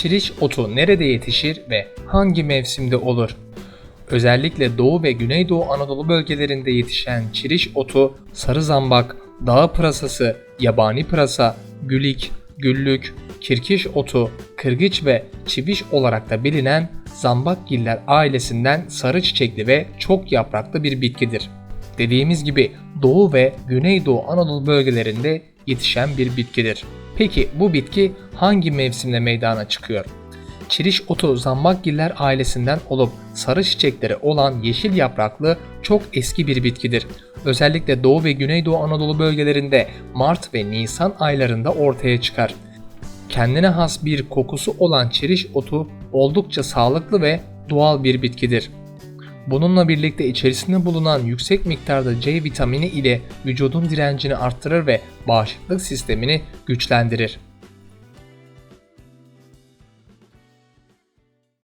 Çiriş otu nerede yetişir ve hangi mevsimde olur? Özellikle Doğu ve Güneydoğu Anadolu bölgelerinde yetişen çiriş otu, sarı zambak, dağ pırasası, yabani pırasa, gülik, güllük, kirkiş otu, kırgıç ve çiviş olarak da bilinen zambakgiller ailesinden sarı çiçekli ve çok yapraklı bir bitkidir. Dediğimiz gibi Doğu ve Güneydoğu Anadolu bölgelerinde yetişen bir bitkidir. Peki bu bitki hangi mevsimde meydana çıkıyor? Çiriş otu zambakgiller ailesinden olup sarı çiçekleri olan yeşil yapraklı çok eski bir bitkidir. Özellikle Doğu ve Güneydoğu Anadolu bölgelerinde Mart ve Nisan aylarında ortaya çıkar. Kendine has bir kokusu olan çiriş otu oldukça sağlıklı ve doğal bir bitkidir. Bununla birlikte içerisinde bulunan yüksek miktarda C vitamini ile vücudun direncini arttırır ve bağışıklık sistemini güçlendirir.